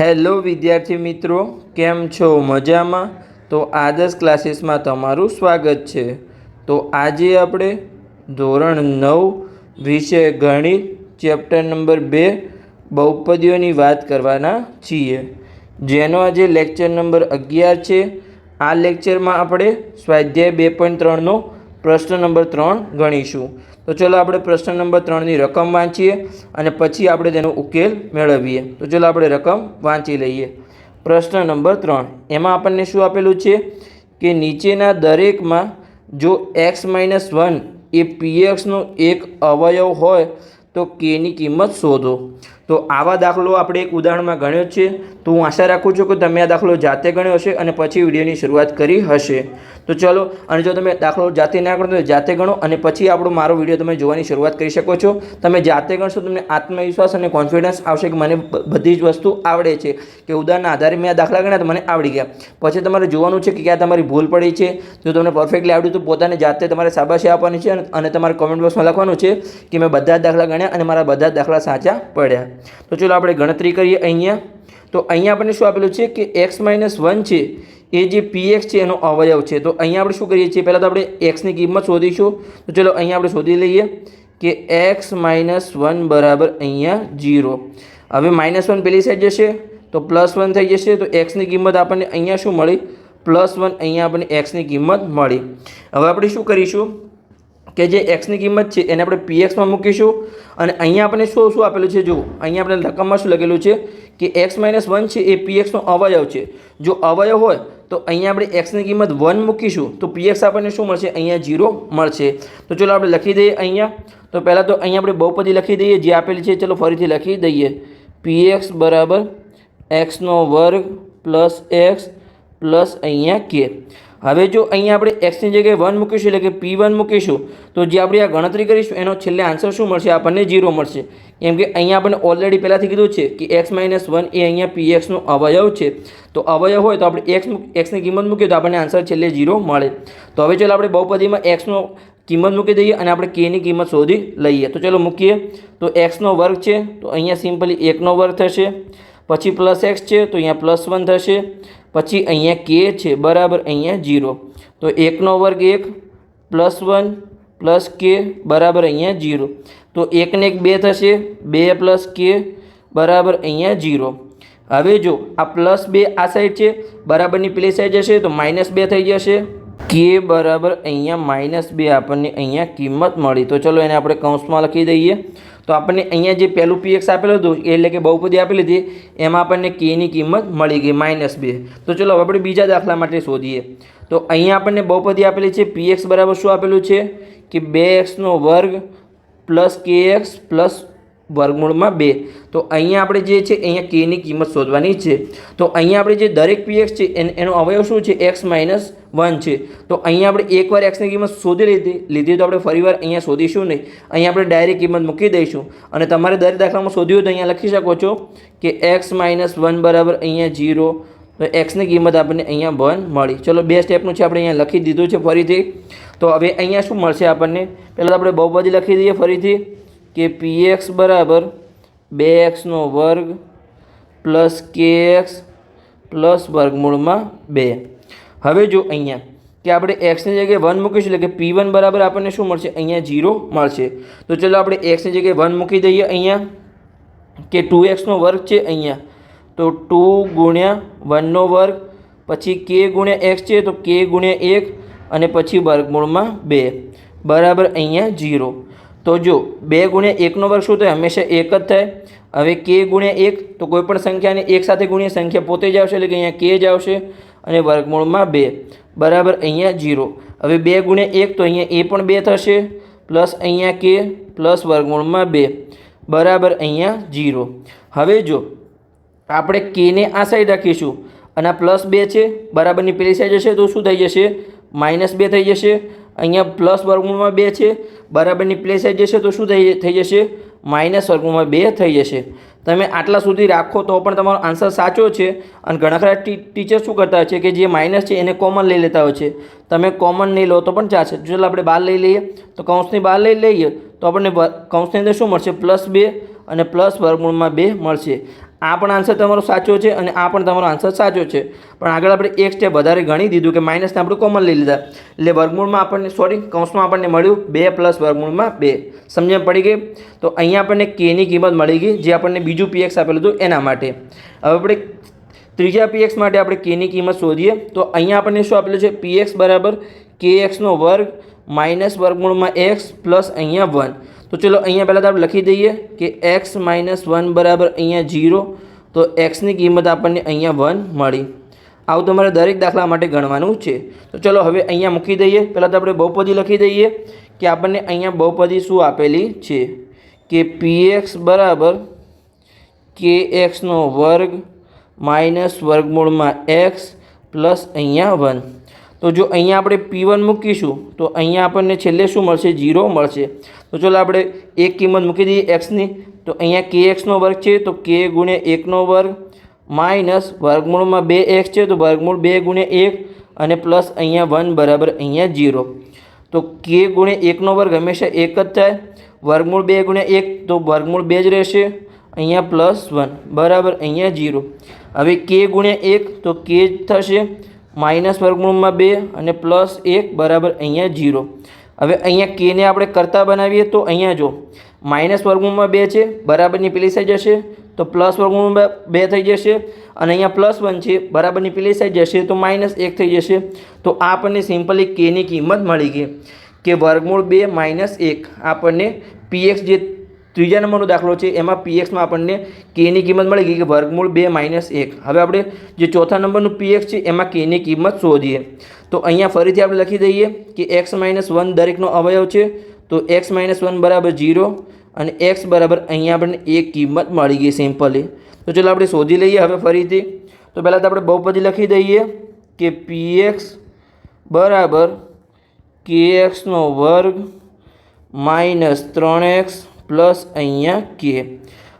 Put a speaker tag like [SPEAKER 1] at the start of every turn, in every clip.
[SPEAKER 1] Hello વિદ્યાર્થી મિત્રો. કેમ છો? મજામાં? તો આદર્શ ક્લાસીસમાં તમારું સ્વાગત છે. તો આજે આપણે ધોરણ નવ વિષય ગણિત, ચેપ્ટર નંબર બે, બહુપદીઓની વાત કરવાના છીએ. જેનો આજે લેક્ચર નંબર અગિયાર છે. આ લેક્ચરમાં આપણે સ્વાધ્યાય બે પોઈન્ટ ત્રણનો પ્રશ્ન નંબર ત્રણ ગણીશું. તો ચલો આપણે પ્રશ્ન નંબર ત્રણની રકમ વાંચીએ અને પછી આપણે તેનો ઉકેલ મેળવીએ. તો ચલો આપણે રકમ વાંચી લઈએ. પ્રશ્ન નંબર ત્રણ. એમાં આપણને શું આપેલું છે? કે નીચેના દરેકમાં જો એક્સ માઇનસ વન એ પીએક્સનો એક અવયવ હોય તો કેની કિંમત શોધો. તો આવા દાખલો આપણે એક ઉદાહરણમાં ગણ્યો છે. તો હું આશા રાખું છું કે તમે આ દાખલો જાતે ગણ્યો હશે અને પછી વિડીયોની શરૂઆત કરી હશે. તો ચલો, અને જો તમે દાખલો જાતે ના ગણો તો જાતે ગણો અને પછી આપણો મારો વીડિયો તમે જોવાની શરૂઆત કરી શકો છો. તમે જાતે ગણશો તમને આત્મવિશ્વાસ અને કોન્ફિડન્સ આવશે કે મને બધી જ વસ્તુ આવડે છે. કે ઉદાહરણના આધારે મેં આ દાખલા ગણ્યા તો મને આવડી ગયા. પછી તમારે જોવાનું છે કે ક્યાં તમારી ભૂલ પડી છે. જો તમને પરફેક્ટલી આવડ્યું તો પોતાને જાતે તમારે શાબાશી આપવાની છે અને- તમારે કોમેન્ટ બોક્સમાં લખવાનું છે કે મેં બધા જ દાખલા ગણ્યા અને મારા બધા જ દાખલા સાચા પડ્યા. તો ચલો આપણે ગણતરી કરીએ અહીંયા. તો અહીંયા આપણને શું આપેલું છે કે એક્સ માઇનસ વન છે, એ જે પીએક્સ છે એનો અવયવ છે. તો અહીંયા આપણે શું કરીએ છીએ? પહેલાં તો આપણે એક્સની કિંમત શોધીશું. તો ચલો અહીંયા આપણે શોધી લઈએ કે એક્સ માઇનસ વન બરાબર અહીંયા જીરો હવે માઇનસ વન પેલી સાઈડ જશે, તો પ્લસ વન થઈ જશે. તો એક્સની કિંમત આપણને અહીંયા શું મળી? પ્લસ વન અહીંયા આપણને એક્સની કિંમત મળી. હવે આપણે શું કરીશું? કે જે એક્સની કિંમત છે એને આપણે પીએક્સમાં મૂકીશું. અને અહીંયા આપણે શું શું આપેલું છે? જો, અહીંયા આપણે રકમમાં શું લખેલું છે? કે એક્સ માઇનસ વન છે એ પીએક્સનો અવયવ છે. જો અવયવ હોય, તો અહીંયા આપણે એક્સની કિંમત વન મૂકીશું, તો પીએક્સ આપણને શું મળશે? અહીંયા જીરો મળશે. તો ચલો આપણે લખી દઈએ અહીંયા. તો પહેલાં તો અહીંયા આપણે બહુપદી લખી દઈએ, જે આપેલી છે, ચલો ફરીથી લખી દઈએ. પીએક્સ બરાબર એક્સનો વર્ગ પ્લસ એક્સ પ્લસ અહીંયા કે હવે જો અહીંયા આપણે એક્સની જગ્યાએ વન મૂકીશું એટલે કે પી વન મૂકીશું, તો જે આપણે આ ગણતરી કરીશું, એનો છેલ્લે આન્સર શું મળશે? આપણને જીરો મળશે. કેમ કે અહીંયા આપણને ઓલરેડી પહેલાંથી કીધું છે કે એક્સ માઇનસ વન એ અહીંયા પી એક્સનો અવયવ છે. તો અવયવ હોય તો આપણે એક્સ એક્સની કિંમત મૂકીએ તો આપણને આન્સર છેલ્લે જીરો મળે. તો હવે ચાલો આપણે બહુપદીમાં એક્સનો કિંમત મૂકી દઈએ અને આપણે કેની કિંમત શોધી લઈએ. તો ચલો મૂકીએ. તો એક્સનો વર્ગ છે, તો અહીંયા સિમ્પલી એકનો વર્ગ થશે. પછી પ્લસ એક્સ છે, તો અહીંયા પ્લસ વન થશે. પછી અહીંયા કે છે, બરાબર અહીંયા જીરો તો એકનો વર્ગ એક પ્લસ વન પ્લસ કે બરાબર અહીંયા જીરો તો એકને એક બે થશે, બે પ્લસ કે બરાબર અહીંયા જીરો હવે જો આ પ્લસ બે આ સાઈડ છે, બરાબરની પેલી સાઈડ જશે, તો માઇનસ બે થઈ જશે. કે બરાબર અહીંયા માઇનસ બે આપણને અહીંયા કિંમત મળી. તો ચલો એને આપણે કૌંસમાં લખી દઈએ. તો આપણને અહીંયા જે પહેલું પીએક્સ આપેલું હતું એટલે કે બહુપદી આપેલી હતી એમાં આપણને કેની કિંમત મળી ગઈ, માઇનસ બે. તો ચલો હવે આપણે બીજા દાખલા માટે શોધીએ. તો અહીંયા આપણને બહુપદી આપેલી છે પીએક્સ બરાબર શું આપેલું છે? કે બે એક્સનો વર્ગ પ્લસ કે એક્સ પ્લસ વર્ગમૂળમાં બે. તો અહીંયા આપણે જે છે, અહીંયા કેની કિંમત શોધવાની છે. તો અહીંયા આપણે જે દરેક પીએક્સ છે, એન- અવયવ શું છે? એક્સ માઇનસ વન છે. તો અહીંયા આપણે એકવાર એક્સની કિંમત શોધી લીધી લીધી તો આપણે ફરીવાર અહીંયા શોધીશું નહીં. અહીંયા આપણે ડાયરેક્ટ કિંમત મૂકી દઈશું. અને તમારે દરેક દાખલામાં શોધ્યું તો અહીંયા લખી શકો છો કે એક્સ માઇનસ વન બરાબર અહીંયા જીરો તો એક્સની કિંમત આપણને અહીંયા વન મળી. ચલો, બે સ્ટેપનું છે, આપણે અહીંયા લખી દીધું છે ફરીથી. તો હવે અહીંયા શું મળશે આપણને? પહેલાં આપણે બધી લખી દઈએ ફરીથી. કે પી એક્સ બરાબર બે એક્સનો વર્ગ પ્લસ કે એક્સ પ્લસ વર્ગમૂળમાં બે. હવે જો અહીંયા કે આપણે એક્સની જગ્યાએ વન મૂકીશું એટલે કે પી વન બરાબર આપણને શું મળશે? અહીંયા જીરો મળશે. તો ચલો આપણે એક્સની જગ્યાએ વન મૂકી દઈએ અહીંયા કે ટુ એક્સનો વર્ગ છે અહીંયા. તો ટુ ગુણ્યા વનનો વર્ગ, પછી કે ગુણ્યા એક્સ છે તો કે ગુણ્યા એક અને પછી વર્ગમૂળમાં બે. બરાબર અહીંયા જીરો તો જો બે ગુણ્યા એકનો વર્ગ શું થાય? હંમેશા એક જ થાય. હવે કે ગુણ્યા એક, તો કોઈપણ સંખ્યાને એક સાથે ગુણ્યા સંખ્યા પોતે જ આવશે એટલે કે અહીંયા કે જ આવશે અને વર્ગમૂળમાં બે. બરાબર, અહીંયા જીરો. હવે બે ગુણ્યા એક, તો અહીંયા એ પણ બે થશે. પ્લસ અહીંયા કે, પ્લસ વર્ગમૂળમાં બે. બરાબર, અહીંયા જીરો. હવે જો આપણે કેને આ સાઈડ રાખીશું? અને પ્લસ બે છે, બરાબરની પેલી સાઈડ જશે તો શું થઈ જશે? માઇનસ બે થઈ જશે. અહીંયા પ્લસ વર્ગમૂળમાં બે છે, બરાબરની પ્લેસ સાઈડ જશે તો શું થઈ થઈ જશે? માઇનસ વર્ગમૂળમાં બે થઈ જશે. તમે આટલા સુધી રાખો તો પણ તમારો આન્સર સાચો છે અને ઘણા ખરા ટીચર શું કરતા હોય છે કે જે માઇનસ છે એને કોમન લઈ લેતા હોય છે. તમે કોમન નહીં લો તો પણ ચાલશે. જો આપણે બહાર લઈ લઈએ, તો કૌંસની બહાર લઈ લઈએ, તો આપણને કૌંસની અંદર શું મળશે? પ્લસ બે અને પ્લસ વર્ગમૂળમાં બે મળશે. આ પણ આન્સર તમારો સાચો છે અને આ પણ તમારો આન્સર સાચો છે. પણ આગળ આપણે એક સ્ટેપ વધારે ગણી દીધું કે માઇનસને આપણે કોમન લઈ લીધા. એટલે વર્ગમૂળમાં આપણને સોરી કૌંસમાં આપણને મળ્યું બે પ્લસ વર્ગમૂળમાં બે. સમજણ પડી ગઈ? તો અહીંયા આપણને કેની કિંમત મળી ગઈ, જે આપણને બીજું પીએક્સ આપેલું હતું એના માટે. હવે આપણે ત્રીજા પીએક્સ માટે આપણે કેની કિંમત શોધીએ. તો અહીંયા આપણને શું આપેલું છે? પીએક્સ બરાબર કે એક્સનો વર્ગ માઇનસ વર્ગમૂળમાં એક્સ પ્લસ અહીંયા વન તો ચલો અહીંયા પહેલાં તો આપણે લખી દઈએ કે એક્સ માઇનસ વન બરાબર અહીંયા જીરો તો એક્સની કિંમત આપણને અહીંયા વન મળી. આવું તમારે દરેક દાખલા માટે ગણવાનું છે. તો ચલો હવે અહીંયા મૂકી દઈએ. પહેલાં તો આપણે બહુપદી લખી દઈએ કે આપણને અહીંયા બહુપદી શું આપેલી છે? કે પીએક્સ બરાબર કે એક્સનો વર્ગ માઇનસ વર્ગમૂળમાં એક્સ પ્લસ અહીંયા વન તો જો અહીંયા આપણે પી વન મૂકીશું, તો અહીંયા આપણને છેલ્લે શું મળશે? જીરો મળશે. તો ચાલો આપણે એક કિંમત મૂકી દઈએ એક્સની તો અહીંયા કે એક્સનો વર્ગ છે, તો કે ગુણ્યા એકનો વર્ગ માઇનસ વર્ગમૂળમાં બે એક્સ છે, તો વર્ગમૂળ બે ગુણ્યા એક અને પ્લસ અહીંયા વન બરાબર અહીંયા ઝીરો તો કે ગુણ્યા એકનો વર્ગ હંમેશા એક જ થાય. વર્ગમૂળ બે ગુણ્યા એક, તો વર્ગમૂળ બે જ રહેશે. અહીંયા પ્લસ વન બરાબર અહીંયા ઝીરો હવે કે ગુણ્યા એક, તો કે જ થશે. માઇનસ વર્ગમૂળમાં બે અને પ્લસ એક બરાબર અહીંયા જીરો. હવે અહીંયા કેને આપણે કરતા બનાવીએ તો અહીંયા જો માઇનસ વર્ગમૂળમાં બે છે, બરાબરની પેલી સાઈડ જશે, તો પ્લસ વર્ગમૂળમાં બે થઈ જશે, અને અહીંયા પ્લસ વન છે, બરાબરની પેલી સાઈડ જશે, તો માઇનસ એક થઈ જશે. તો આપણને સિમ્પલી કેની કિંમત મળી ગઈ કે વર્ગમૂળ બે માઇનસ એક. આપણને પીએક્સ જે ત્રીજા નંબરનો દાખલો છે, એમાં પીએક્સમાં આપણને કેની કિંમત મળી ગઈ કે વર્ગમૂળ બે માઇનસ એક. હવે આપણે જે ચોથા નંબરનું પીએક્સ છે, એમાં કેની કિંમત શોધીએ. તો અહીંયા ફરીથી આપણે લખી દઈએ કે એક્સ માઇનસ વન દરેકનો અવયવ છે, તો એક્સ માઇનસ વન બરાબર જીરો અને એક્સ બરાબર અહીંયા આપણને એક કિંમત મળી ગઈ સિમ્પલી. તો ચાલો આપણે શોધી લઈએ હવે ફરીથી. તો પહેલાં તો આપણે બહુપદી લખી દઈએ કે પીએક્સ બરાબર કે એક્સનો વર્ગ માઇનસ ત્રણ એક્સ પ્લસ અહીંયા કે.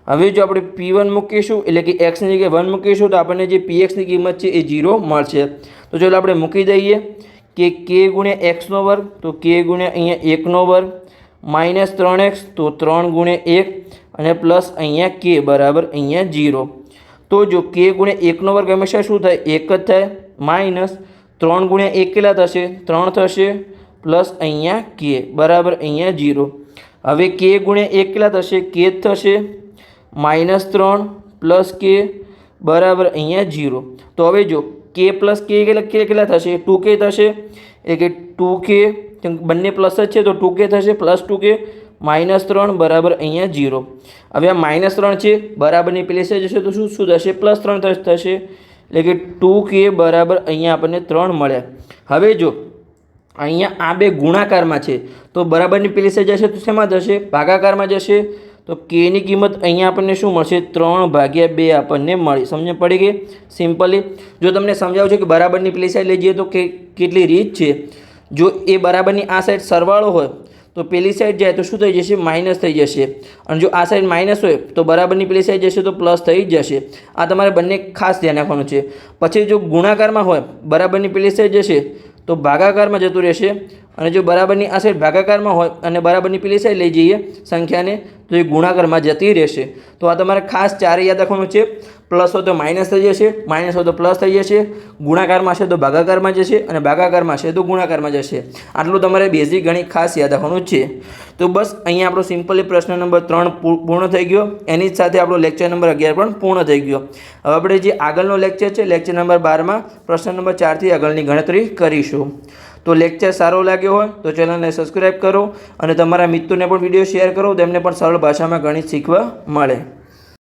[SPEAKER 1] હવે જો આપણે પી વન મૂકીશું, એટલે કે એક્સની જગ્યાએ વન મૂકીશું, તો આપણને જે પી એક્સની કિંમત છે એ જીરો મળશે. તો ચાલો આપણે મૂકી દઈએ કે કે ગુણ્યા એક્સનો વર્ગ, તો કે ગુણ્યા અહીંયા એકનો વર્ગ, માઇનસ ત્રણ એક્સ, તો ત્રણ ગુણ્યા એક, અને પ્લસ અહીંયા કે, બરાબર અહીંયા ઝીરો. તો જો કે ગુણ્યા એકનો વર્ગ હંમેશા શું થાય? એક જ થાય. માઇનસ ત્રણ ગુણ્યા એક કેટલા થશે? ત્રણ થશે. પ્લસ અહીંયા કે, બરાબર અહીંયા જીરો હવે કે ગુણ્યા એક કેટલા થશે? કે થશે. માઇનસ ત્રણ પ્લસ કે બરાબર અહીંયા જીરો તો હવે જો કે પ્લસ કે કેટલા થશે? ટુ કે થશે. એટલે કે ટુ કે બંને પ્લસ જ છે, તો ટુ કે થશે પ્લસ ટુ કે માઇનસ ત્રણ બરાબર અહીંયા જીરો હવે આ માઇનસ ત્રણ છે, બરાબરની પ્લેસ જશે, તો શું શું થશે? પ્લસ ત્રણ થશે. એટલે કે ટુ કે બરાબર અહીંયા આપણને ત્રણ મળ્યા. હવે જો અહીંયા આ બે ગુણાકારમાં છે. તો બરાબરની પેલી સાઈડ જશે તો શેમાં જશે? ભાગાકારમાં જશે. તો કેની કિંમત અહીંયા આપણને શું મળશે? ત્રણ ભાગ્યા બે આપણને મળી. સમજ પડી ગઈ? સિમ્પલી જો તમને સમજાવું છું કે બરાબરની પેલી સાઈડ લઈ જઈએ તો કે કેટલી રીત છે? જો એ બરાબરની આ સાઈડ સરવાળો હોય, તો પેલી સાઈડ જાય તો શું થઈ જશે? માઇનસ થઈ જશે. અને જો આ સાઈડ માઇનસ હોય, તો બરાબરની પેલી સાઈડ જશે તો પ્લસ થઈ જ જશે. આ તમારે બંને ખાસ ધ્યાન રાખવાનું છે. પછી જો ગુણાકારમાં હોય, બરાબરની પેલી સાઈડ જશે તો ભાગાકારમાં જતું રહેશે અને જો બરાબરની આ સાઈડ ભાગાકારમાં હોય અને બરાબરની પેલી સાઈડ લઈ જઈએ સંખ્યાને, તો એ ગુણાકારમાં જતી રહેશે. તો આ તમારે ખાસ ચારે યાદ રાખવાનું છે. પ્લસ હોય તો માઇનસ થઈ જશે, માઇનસ હોય તો પ્લસ થઈ જશે. ગુણાકારમાં છે તો ભાગાકારમાં જશે અને ભાગાકારમાં છે તો ગુણાકારમાં જશે. આટલું તમારે બેઝિક ગણિત ખાસ યાદ રાખવાનું છે. તો બસ અહીંયા આપણો સિમ્પલી પ્રશ્ન નંબર ત્રણ પૂર્ણ થઈ ગયો. એની જ સાથે આપણો લેક્ચર નંબર અગિયાર પણ પૂર્ણ થઈ ગયો. હવે આપણે જે આગળનો લેક્ચર છે લેક્ચર નંબર બારમાં પ્રશ્ન નંબર ચારથી આગળની ગણતરી કરીશું. તો લેક્ચર સારો લાગ્યો હોય તો ચેનલને સબસ્ક્રાઈબ કરો અને તમારા મિત્રોને પણ વીડિયો શેર કરો, તેમને પણ સરળ ભાષામાં ગણિત શીખવા મળે.